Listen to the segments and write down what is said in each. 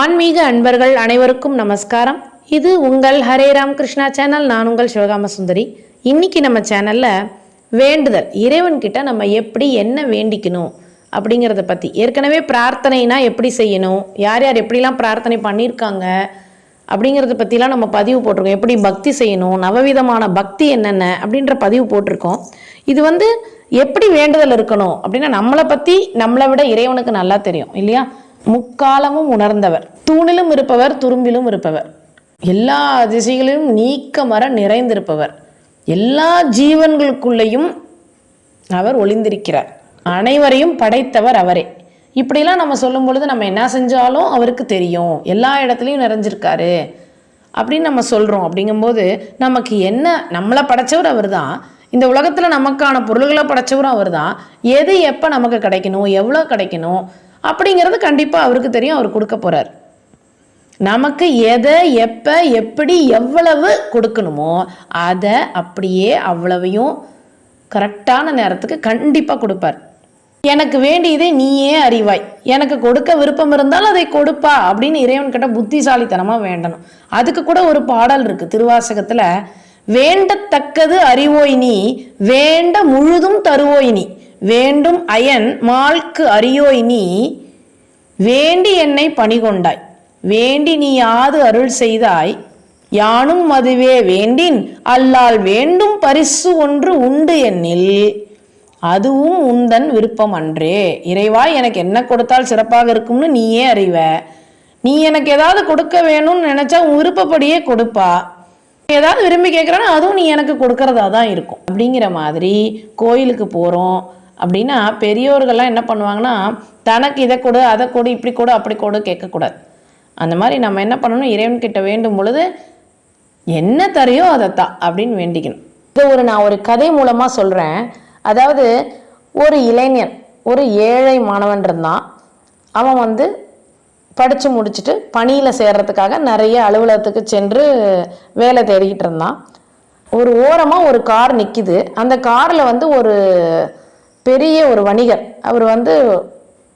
ஆன்மீக அன்பர்கள் அனைவருக்கும் நமஸ்காரம். இது உங்கள் ஹரே ராம் கிருஷ்ணா சேனல். நான் உங்கள் சிவகாம சுந்தரி. இன்னைக்கு நம்ம சேனலில் வேண்டுதல். இறைவன்கிட்ட நம்ம எப்படி என்ன வேண்டிக்கணும் அப்படிங்கிறத பற்றி ஏற்கனவே பிரார்த்தனைனா எப்படி செய்யணும் யார் யார் எப்படிலாம் பிரார்த்தனை பண்ணியிருக்காங்க அப்படிங்கிறத பற்றிலாம் நம்ம பதிவு போட்டிருக்கோம். எப்படி பக்தி செய்யணும் நவவிதமான பக்தி என்னென்ன அப்படின்ற பதிவு போட்டிருக்கோம். இது வந்து எப்படி வேண்டுதல் இருக்கணும் அப்படின்னா நம்மளை பற்றி நம்மளை விட இறைவனுக்கு நல்லா தெரியும் இல்லையா? முக்காலமும் உணர்ந்தவர். தூணிலும் இருப்பவர் துரும்பிலும் இருப்பவர். எல்லா திசைகளிலும் நீக்க மர நிறைந்திருப்பவர். எல்லா ஜீவன்களுக்குள்ளேயும் அவர் ஒளிந்திருக்கிறார். அனைவரையும் படைத்தவர் அவரே. இப்படிலாம் நம்ம சொல்லும் பொழுது நம்ம என்ன செஞ்சாலும் அவருக்கு தெரியும். எல்லா இடத்துலையும் நிறைஞ்சிருக்காரு. அப்படின்னு நம்ம சொல்கிறோம் அப்படிங்கும்போது நமக்கு என்ன நம்மளை படைச்சவர் அவர் தான் இந்த உலகத்தில் நமக்கான பொருள்களை படைச்சவரும் அவர் தான் எது எப்போ நமக்கு கிடைக்கணும்? எவ்வளோ கிடைக்கணும்? அப்படிங்கிறது கண்டிப்பாக அவருக்கு தெரியும் அவர் கொடுக்க போகிறார் நமக்கு எதை எப்போ எப்படி எவ்வளவு கொடுக்கணுமோ அதை அப்படியே அவ்வளவையும் கரெக்டான நேரத்துக்கு கண்டிப்பாக கொடுப்பார். எனக்கு வேண்டியதை நீயே அறிவாய். எனக்கு கொடுக்க விருப்பம் இருந்தால் அதை கொடுப்பா அப்படின்னு இறைவன்கிட்ட புத்திசாலித்தனமாக வேண்டணும். அதுக்கு கூட ஒரு பாடல் இருக்குது திருவாசகத்தில் வேண்டத்தக்கது அறிவோய் நீ வேண்ட முழுதும் தருவோய் நீ வேண்டும் அயன் மால்க்கு அறியோய் நீ வேண்டி என்னை பணிகொண்டாய். வேண்டி நீ யாது அருள் செய்தாய். யானும் அதுவே வேண்டின். அல்லால் வேண்டும் பரிசு ஒன்று உண்டு என்னில். அதுவும் உந்தன் விருப்பம் அன்றே இறைவா எனக்கு என்ன கொடுத்தால் சிறப்பாக இருக்கும்னு நீயே அறிவ. நீ எனக்கு ஏதாவது கொடுக்க வேணும்னு நினைச்சா உன் விருப்பப்படியே கொடுப்பா. ஏதாவது விரும்பி கேட்குறேன்னா அதுவும் நீ எனக்கு கொடுக்கறதா தான் இருக்கும். அப்படிங்கிற மாதிரி கோயிலுக்கு போகிறோம் அப்படின்னா பெரியோர்கள்லாம் என்ன பண்ணுவாங்கன்னா தனக்கு இதை கொடு அதை கொடு இப்படி கொடு அப்படி கொடு கேட்கக்கூடாது. அந்த மாதிரி நம்ம என்ன பண்ணணும்? இறைவன்கிட்ட வேண்டும் பொழுது என்ன தரையோ அதைத்தான் அப்படின்னு வேண்டிக்கணும். இது ஒரு நான் ஒரு கதை மூலமாக சொல்கிறேன் அதாவது ஒரு இளைஞன் ஒரு ஏழை மாணவன் இருந்தான். அவன் வந்து படித்து முடிச்சுட்டு பணியில் சேர்றதுக்காக நிறைய அலுவலகத்துக்கு சென்று வேலை தேடிக்கிட்டு இருந்தான். ஒரு ஓரமாக ஒரு கார் நிற்கிது அந்த காரில் வந்து ஒரு பெரிய ஒரு வணிகர். அவர் வந்து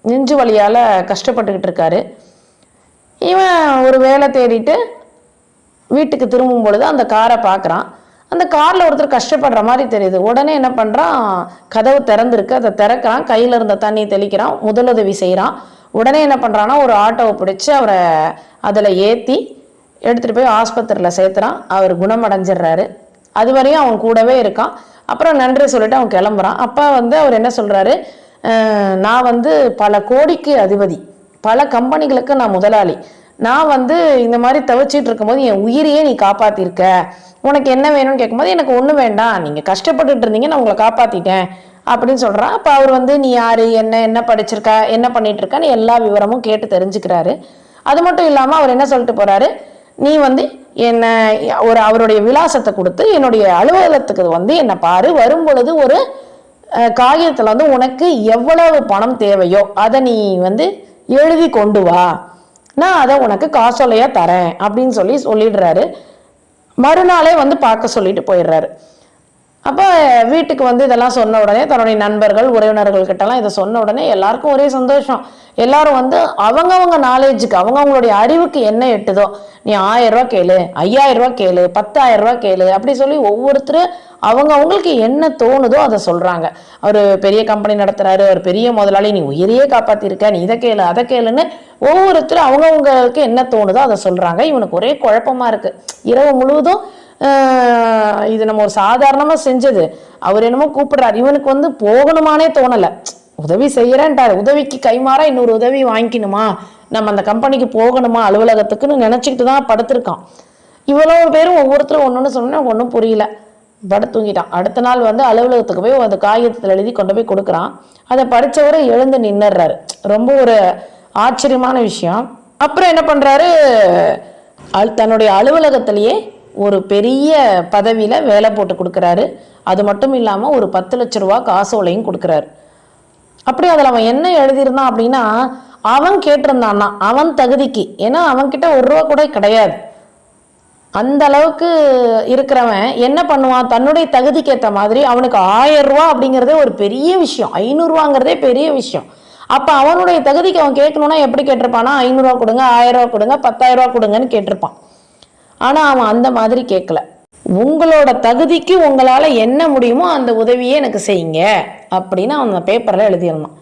நெஞ்சு வழியால் கஷ்டப்பட்டுக்கிட்டு இருக்காரு. இவன் ஒரு வேலை தேடிட்டு வீட்டுக்கு திரும்பும் பொழுது அந்த காரை பார்க்குறான். அந்த காரில் ஒருத்தர் கஷ்டப்படுற மாதிரி தெரியுது. உடனே என்ன பண்ணுறான் கதவு திறந்துருக்கு. அதை திறக்கிறான். கையில் இருந்த தண்ணி தெளிக்கிறான். முதலுதவி செய்கிறான் உடனே என்ன பண்ணுறான்னா ஒரு ஆட்டோவை பிடிச்சி அவரை அதில் ஏற்றி எடுத்துகிட்டு போய் ஆஸ்பத்திரியில் சேர்த்துறான். அவர் குணமடைஞ்சிடுறாரு. அது வரையும் அவன் கூடவே இருக்கான். அப்புறம் நன்றி சொல்லிட்டு அவன் கிளம்புறான். அப்போ வந்து அவர் என்ன சொல்கிறாரு நான் வந்து பல கோடிக்கு அதிபதி. பல கம்பெனிகளுக்கு நான் முதலாளி. நான் வந்து இந்த மாதிரி தவிச்சிட்டு இருக்கும்போது என் உயிரையே நீ காப்பாத்திருக்க. உனக்கு என்ன வேணும்னு கேட்கும்போது எனக்கு ஒன்றும் வேண்டாம். நீங்கள் கஷ்டப்பட்டுட்டு இருந்தீங்க நான் உங்களை காப்பாற்றிட்டேன் அப்படின்னு சொல்கிறான் அப்போ அவர் வந்து நீ யார்? என்ன? என்ன படிச்சிருக்கா? என்ன பண்ணிட்டு இருக்கான்னு எல்லா விவரமும் கேட்டு தெரிஞ்சுக்கிறாரு. அது மட்டும் இல்லாமல் அவர் என்ன சொல்லிட்டு போகிறாரு நீ வந்து என்னை ஒரு அவருடைய விலாசத்தை கொடுத்து என்னுடைய அலுவலகத்துக்கு வந்து என்னை பாரு வரும் பொழுது ஒரு காகிதத்தில் வந்து உனக்கு எவ்வளவு பணம் தேவையோ அதை நீ வந்து எழுதி கொண்டு வா. நான் அதை உனக்கு காசோலையாக தரேன் அப்படின்னு சொல்லி சொல்லிடுறாரு. மறுநாளே வந்து பார்க்க சொல்லிட்டு போயிடுறாரு. அப்போ வீட்டுக்கு வந்து இதெல்லாம் சொன்ன உடனே தன்னுடைய நண்பர்கள் உறவினர்கள் கிட்டலாம் இதை சொன்ன உடனே எல்லாருக்கும் ஒரே சந்தோஷம். எல்லாரும் வந்து அவங்கவங்க நாலேஜுக்கு அவங்கவுங்களுடைய அறிவுக்கு என்ன எட்டுதோ நீ ஆயிரம் ரூபா கேளு ஐயாயிரம் ரூபா கேளு பத்தாயிரம் ரூபா கேளு அப்படி சொல்லி ஒவ்வொருத்தரும் அவங்க அவங்களுக்கு என்ன தோணுதோ அதை சொல்றாங்க. அவர் பெரிய கம்பெனி நடத்துறாரு அவர் பெரிய முதலாளி நீ உயிரையே காப்பாத்திருக்க நீ இதை கேளு அதை கேளுன்னு ஒவ்வொருத்தரும் அவங்கவுங்களுக்கு என்ன தோணுதோ அதை சொல்றாங்க. இவனுக்கு ஒரே குழப்பமா இருக்கு. இரவு முழுவதும் இது நம்ம ஒரு சாதாரணமாக செஞ்சது. அவர் என்னமோ கூப்பிடுறாரு. இவனுக்கு வந்து போகணுமானே தோணலை. உதவி செய்கிறேன்ட்டார் உதவிக்கு கைமாறா இன்னொரு உதவி வாங்கிக்கணுமா? நம்ம அந்த கம்பெனிக்கு போகணுமா? அலுவலகத்துக்குன்னு நினச்சிக்கிட்டு தான் படுத்திருக்கான். இவ்வளோ பேரும் ஒவ்வொருத்தரும் ஒன்று ஒன்று சொன்னா ஒன்றும் புரியல. படுத்து தூங்கிட்டான். அடுத்த நாள் வந்து அலுவலகத்துக்கு போய் அந்த காகிதத்தில் எழுதி கொண்டு போய் கொடுக்குறான். அதை படித்தவரை எழுந்து நின்னுறாரு ரொம்ப ஒரு ஆச்சரியமான விஷயம். அப்புறம் என்ன பண்ணுறாரு அல் தன்னுடைய அலுவலகத்திலேயே ஒரு பெரிய பதவியில் வேலை போட்டு கொடுக்குறாரு. அது மட்டும் இல்லாமல் ஒரு பத்து லட்ச ரூபா காசோலையும் கொடுக்குறாரு. அப்படி அதில் அவன் என்ன எழுதியிருந்தான் அப்படின்னா அவன் கேட்டிருந்தான்னா அவன் தகுதிக்கு. ஏன்னா அவன்கிட்ட ஒரு ரூபா கூட கிடையாது. அந்த அளவுக்கு இருக்கிறவன் என்ன பண்ணுவான்? தன்னுடைய தகுதிக்கு ஏற்ற மாதிரி அவனுக்கு ஆயிரம் ரூபா அப்படிங்கிறதே ஒரு பெரிய விஷயம். ஐநூறுரூவாங்கிறதே பெரிய விஷயம். அப்போ அவனுடைய தகுதிக்கு அவன் கேட்கணும்னா எப்படி கேட்டிருப்பானா ஐநூறுரூவா கொடுங்க ஆயிரம் ரூபா கொடுங்க பத்தாயிரம் ரூபா கொடுங்கன்னு கேட்டிருப்பான். ஆனால் அவன் அந்த மாதிரி கேட்கல உங்களோட தகுதிக்கு உங்களால் என்ன முடியுமோ அந்த உதவியை எனக்கு செய்யுங்க அப்படின்னு அவன் அந்த பேப்பரில் எழுதியிருந்தான்.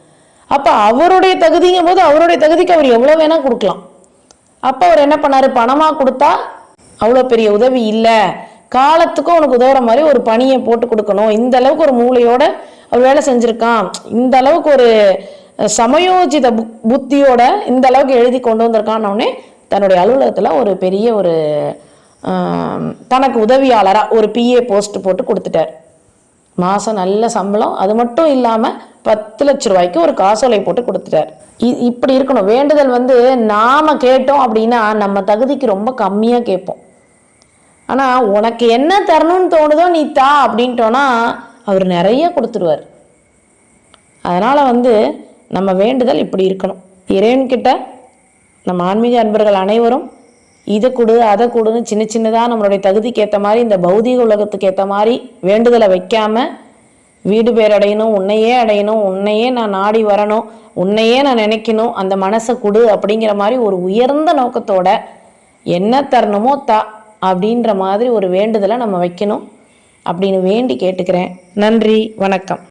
அப்போ அவருடைய தகுதிங்கும் போது அவருடைய தகுதிக்கு அவர் எவ்வளோ வேணால் கொடுக்கலாம். அப்போ அவர் என்ன பண்ணாரு? பணமாக கொடுத்தா அவ்வளோ பெரிய உதவி இல்லை. காலத்துக்கும் உனக்கு உதவுற மாதிரி ஒரு பணியை போட்டு கொடுக்கணும். இந்த அளவுக்கு ஒரு மூளையோட அவர் வேலை செஞ்சுருக்கான். இந்த அளவுக்கு ஒரு சமயோஜித புக் புத்தியோட இந்த அளவுக்கு எழுதி கொண்டு வந்திருக்கான்னொடனே தன்னுடைய அலுவலகத்தில் ஒரு பெரிய ஒரு தனக்கு உதவியாளராக ஒரு பிஏ போஸ்ட் போட்டு கொடுத்துட்டார். மாதம் நல்ல சம்பளம் அது மட்டும் இல்லாமல் பத்து லட்ச ரூபாய்க்கு ஒரு காசோலை போட்டு கொடுத்துட்டார். இ- இப்படி இருக்கணும். வேண்டுதல் வந்து நாம் கேட்டோம் அப்படின்னா நம்ம தகுதிக்கு ரொம்ப கம்மியாக கேட்போம். ஆனால் உனக்கு என்ன தரணும்னு தோணுதோ நீ தா அப்படின்ட்டோன்னா அவர் நிறைய கொடுத்துருவார். அதனால் வந்து நம்ம வேண்டுதல் இப்படி இருக்கணும். இறைவன்கிட்ட நம்ம ஆன்மீக அன்பர்கள் அனைவரும் இதை கொடு அதை கொடுன்னு சின்ன சின்னதாக நம்மளுடைய தகுதிக்கு ஏற்ற மாதிரி இந்த பௌதீக உலகத்துக்கு ஏற்ற மாதிரி வேண்டுதலை வைக்காமல் வீடு பேர் அடையணும் உன்னையே அடையணும் உன்னையே நான் நாடி வரணும் உன்னையே நான் நினைக்கணும் அந்த மனசை கொடு அப்படிங்கிற மாதிரி ஒரு உயர்ந்த நோக்கத்தோட என்ன தரணுமோ தா அப்படின்ற மாதிரி ஒரு வேண்டுதலை நம்ம வைக்கணும் அப்படின்னு வேண்டி கேட்டுக்கிறேன். நன்றி வணக்கம்.